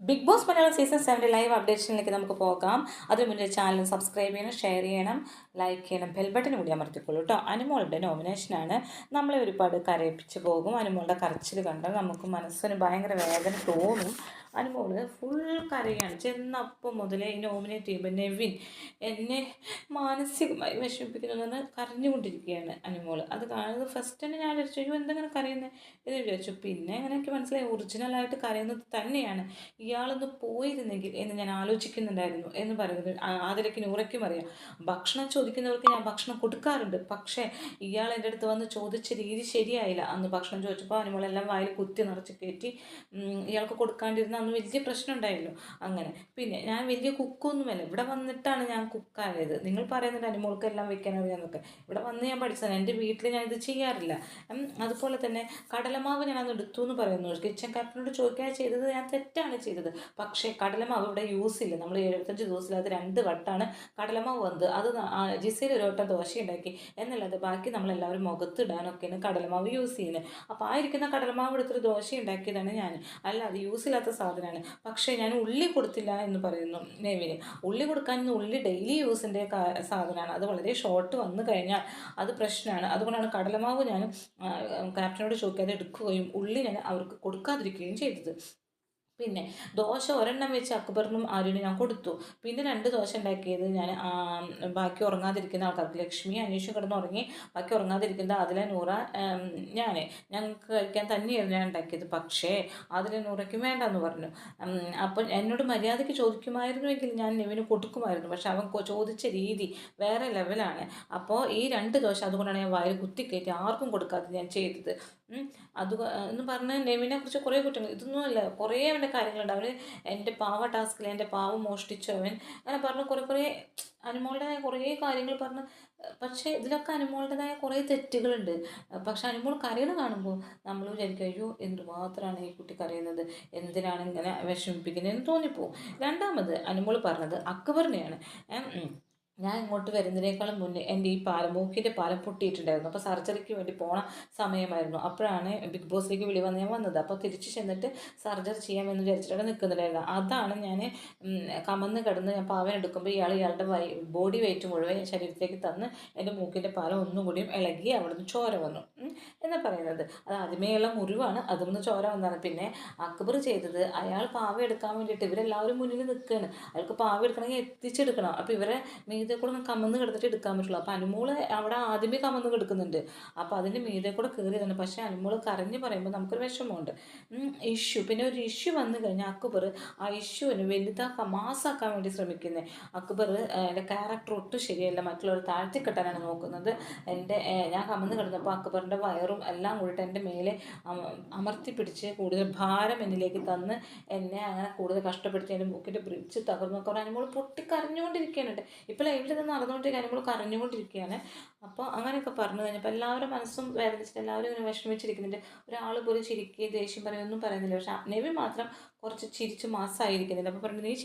Big Boss Malayalam season സെവന്റെ live അപ്ഡേഷനിലേക്ക് നമുക്ക് പോകാം. അതിന് മുന്നേ ചാനൽ സബ്സ്ക്രൈബ് ചെയ്യണം ഷെയർ ചെയ്യണം ലൈക്ക് ചെയ്യണം ബെൽ ബട്ടൺ കൂടി അമർത്തിക്കൊള്ളൂ കേട്ടോ. അനുമോളുടെ നോമിനേഷനാണ് നമ്മളെ ഒരുപാട് കരയിപ്പിച്ച് പോകും. അനുമോളുടെ കരച്ചിൽ കണ്ടാൽ നമുക്ക് മനസ്സിന് ഭയങ്കര വേദന തോന്നും. അനുമോൾ ഫുൾ കരയാണ്. ചെന്നപ്പം മുതലേ നോമിനേറ്റ് ചെയ്യുമ്പോൾ നെവിൻ എന്നെ മാനസികമായി വിഷമിപ്പിക്കുന്നതെന്ന് കരഞ്ഞുകൊണ്ടിരിക്കുകയാണ് അനുമോൾ. അത് കാണുന്നത് ഫസ്റ്റ് തന്നെ ഞാൻ വിചാരിച്ചു അയ്യോ എന്തെങ്ങനെ കരയുന്നത് എന്ന് വിചാരിച്ചു. പിന്നെ അങ്ങനെയൊക്കെ മനസ്സിലായി. ഒറിജിനലായിട്ട് കരയുന്നത് തന്നെയാണ്. ഇയാളൊന്ന് പോയിരുന്നെങ്കിൽ എന്ന് ഞാൻ ആലോചിക്കുന്നുണ്ടായിരുന്നു എന്ന് പറയുന്നത് ആതിരയ്ക്ക് നൂറയ്ക്കും അറിയാം. ഭക്ഷണം ചോദിക്കുന്നവർക്ക് ഞാൻ ഭക്ഷണം കൊടുക്കാറുണ്ട്. പക്ഷേ ഇയാൾ എന്റെ അടുത്ത് വന്ന് ചോദിച്ച രീതി ശരിയായില്ല. അന്ന് ഭക്ഷണം ചോദിച്ചപ്പോൾ അനുമോളെല്ലാം വായിൽ കുത്തി നിറച്ച് കയറ്റി ഇയാൾക്ക് കൊടുക്കാണ്ടിരുന്ന അന്ന് വലിയ പ്രശ്നം ഉണ്ടായല്ലോ. അങ്ങനെ. പിന്നെ ഞാൻ വലിയ കുക്കൊന്നുമല്ല. ഇവിടെ വന്നിട്ടാണ് ഞാൻ കുക്കായത്. നിങ്ങൾ പറയുന്നുണ്ട് അനുമോൾക്ക് എല്ലാം വെക്കാൻ അറിയാമെന്നൊക്കെ. ഇവിടെ വന്ന് ഞാൻ പഠിച്ചതാണ്. എന്റെ വീട്ടിൽ ഞാൻ ഇത് ചെയ്യാറില്ല. അതുപോലെ തന്നെ കടലമാവ് ഞാൻ അന്ന് എടുത്തു എന്ന് പറയുന്നു. കിച്ചൻ ക്യാപ്റ്റനോട് ചോദിക്കാൻ ചെയ്തത് ഞാൻ തെറ്റാണ് ചെയ്തത്. പക്ഷേ കടലമാവ് ഇവിടെ യൂസ് ഇല്ല. നമ്മൾ എഴുപത്തഞ്ച് ദിവസത്തിൽ അത് രണ്ട് വട്ടാണ് കടലമാവ് വന്നത്. അത് ജിസയിൽ ഒരു വട്ടം ദോശ ഉണ്ടാക്കി എന്നല്ലാതെ ബാക്കി നമ്മളെല്ലാവരും മുഖത്തിടാനൊക്കെയാണ് കടലമാവ് യൂസ് ചെയ്യുന്നത് അപ്പോൾ ആ ഇരിക്കുന്ന കടലമാവ് എടുത്തൊരു ദോശ ഉണ്ടാക്കിയതാണ് ഞാൻ. അല്ലാതെ യൂസ് ഇല്ലാത്ത സാധനമാണ് പക്ഷേ ഞാൻ ഉള്ളി കൊടുത്തില്ല എന്ന് പറയുന്നു നെവിന്. ഉള്ളി കൊടുക്കാൻ ഉള്ളി ഡെയിലി യൂസിന്റെ സാധനമാണ് അത് വളരെ ഷോർട്ട് വന്നു കഴിഞ്ഞാൽ അത് പ്രശ്നമാണ്. അതുകൊണ്ടാണ് കടലമാവ് ഞാൻ ക്യാപ്റ്റനോട് ചോദിക്കാതെ എടുക്കുകയും ഉള്ളി ഞാൻ അവർക്ക് കൊടുക്കാതിരിക്കുകയും ചെയ്തത്. പിന്നെ ദോശ ഒരെണ്ണം വെച്ച് അക്ബറിനും ആര്യനും ഞാൻ കൊടുത്തു. പിന്നെ രണ്ട് ദോശ ഉണ്ടാക്കിയത് ഞാൻ ബാക്കി ഉറങ്ങാതിരിക്കുന്ന ആൾക്കാർക്ക്. ലക്ഷ്മി അനീഷും കിടന്ന് ഉറങ്ങി ബാക്കി ഉറങ്ങാതിരിക്കുന്ന അതിലെ നൂറ ഞാൻ ഞങ്ങൾക്ക് കഴിക്കാൻ തന്നെയായിരുന്നു ഞാൻ ഉണ്ടാക്കിയത്. പക്ഷേ അതിലെ നൂറയ്ക്കും വേണ്ടെന്ന് പറഞ്ഞു. അപ്പോൾ എന്നോട് മര്യാദയ്ക്ക് ചോദിക്കുമായിരുന്നുവെങ്കിൽ ഞാൻ നെവിന് കൊടുക്കുമായിരുന്നു. പക്ഷെ അവൻ ചോദിച്ച രീതി വേറെ ലെവലാണ് അപ്പോൾ ഈ രണ്ട് ദോശ അതുകൊണ്ടാണ് ഞാൻ വയറ് കുത്തിക്കയറ്റി ആർക്കും കൊടുക്കാതെ ഞാൻ ചെയ്തത്. അത് എന്ന് പറഞ്ഞാൽ നെവിനെ കുറിച്ച് കുറേ കുറ്റങ്ങൾ ഇതൊന്നുമല്ല കുറേ അവന്റെ കാര്യങ്ങളുണ്ട്. അവർ എന്റെ പാവ ടാസ്കിൽ എന്റെ പാവം മോഷ്ടിച്ചവൻ അങ്ങനെ പറഞ്ഞു കുറേ കുറേ അനുമോളുടേതായ കുറേ കാര്യങ്ങൾ പറഞ്ഞ് പക്ഷേ ഇതിലൊക്കെ അനുമോളുടേതായ കുറേ തെറ്റുകളുണ്ട്. പക്ഷെ അനുമോൾ കരയണ കാണുമ്പോൾ നമ്മൾ വിചാരിക്കും അയ്യോ എന്തുമാത്രമാണ് ഈ കുട്ടി കരയുന്നത്? എന്തിനാണ് ഇങ്ങനെ വിഷമിപ്പിക്കുന്നത്? എന്ന് തോന്നിപ്പോവും. രണ്ടാമത് അനുമോൾ പറഞ്ഞത് അക്ബറിനെയാണ്. ഞാൻ ഇങ്ങോട്ട് വരുന്നതിനേക്കാളും മുന്നേ എന്റെ ഈ പാലം മൂക്കിന്റെ പാലം പൊട്ടിയിട്ടുണ്ടായിരുന്നു. അപ്പോൾ സർജറിക്ക് വേണ്ടി പോണ സമയമായിരുന്നു. അപ്പോഴാണ് ബിഗ് ബോസിലേക്ക് വിളി വന്ന് ഞാൻ വന്നത്. അപ്പോൾ തിരിച്ച് ചെന്നിട്ട് സർജറി ചെയ്യാമെന്ന് വിചാരിച്ചിട്ടാണ് നിൽക്കുന്നുണ്ടായിരുന്നത് അതാണ് ഞാൻ കമന്ന് കിടന്ന് ഞാൻ പാവൻ എടുക്കുമ്പോൾ ഇയാൾ ഇയാളുടെ വൈ ബോഡി വെയിറ്റ് മുഴുവൻ ശരീരത്തിലേക്ക് തന്ന് എന്റെ മൂക്കിന്റെ പാല ഒന്നും കൂടിയും ഇളകി അവിടുന്ന് ചോര വന്നു. എന്നാ പറയുന്നത്? അത് ആദ്യമേയുള്ള മുറിവാണ്. അതൊന്ന് ചോര വന്നതാണ്. പിന്നെ അക്ബർ ചെയ്തത് അയാൾ പാവ എടുക്കാൻ വേണ്ടിയിട്ട് ഇവരെല്ലാവരും മുന്നിൽ നിൽക്കുകയാണ്. അയാൾക്ക് പാവ എടുക്കണമെങ്കിൽ എത്തിച്ചെടുക്കണം. അപ്പോൾ ഇവരെ മീതെ കൂടെ കമന്ന് കിടന്നിട്ട് എടുക്കാൻ പറ്റുള്ളൂ. അപ്പോൾ അനുമോൾ അവിടെ ആദ്യമേ കമന്ന് കിടക്കുന്നുണ്ട്. അപ്പോൾ അതിന്റെ മീതെ കൂടെ കയറിയതാണ് പക്ഷേ അനുമോൾ കരഞ്ഞ് പറയുമ്പോൾ നമുക്കൊരു വിഷമമുണ്ട്. ഇഷ്യൂ. പിന്നെ ഒരു ഇഷ്യൂ വന്നു കഴിഞ്ഞാൽ അക്ബർ ആ ഇഷ്യൂവിന് വലുതാക്കാൻ മാസാക്കാൻ വേണ്ടി ശ്രമിക്കുന്നത് അക്ബർ എന്റെ ക്യാരക്ടർ ഒട്ടും ശരിയല്ല. മറ്റുള്ളവർ താഴ്ത്തി കെട്ടാനാണ് നോക്കുന്നത്. എന്റെ ഞാൻ കമന്ന് കിടന്നപ്പോൾ അക്ബറിന്റെ വയറും എല്ലാം കൂടിയിട്ട് എന്റെ മേലെ അമർത്തി പിടിച്ച് കൂടുതൽ ഭാരം എന്നിലേക്ക് തന്ന് എന്നെ അങ്ങനെ കൂടുതൽ കഷ്ടപ്പെടുത്തി എന്റെ മൂക്കിന്റെ ബ്രിഡ്ജ് തകർന്നു നോക്കാൻ അനുമോൾ ഇപ്പോൾ എവിടെ നിന്ന് നടന്നുകൊണ്ടിരിക്കുക നമ്മൾ കരഞ്ഞുകൊണ്ടിരിക്കുകയാണ്. അപ്പോൾ അങ്ങനെയൊക്കെ പറഞ്ഞു കഴിഞ്ഞപ്പോൾ എല്ലാവരും മനസ്സും വേദനിച്ചിട്ട് എല്ലാവരും ഇങ്ങനെ വിഷമിച്ചിരിക്കുന്നുണ്ട്. ഒരാൾ പോലും ചിരിക്കുകയും ദേഷ്യം പറയുകയൊന്നും പറയുന്നില്ല. പക്ഷെ നെവി മാത്രം കുറച്ച് ചിരിച്ച് മാസമായിരിക്കുന്നുണ്ട് അപ്പോൾ പറഞ്ഞു നീ ചിരി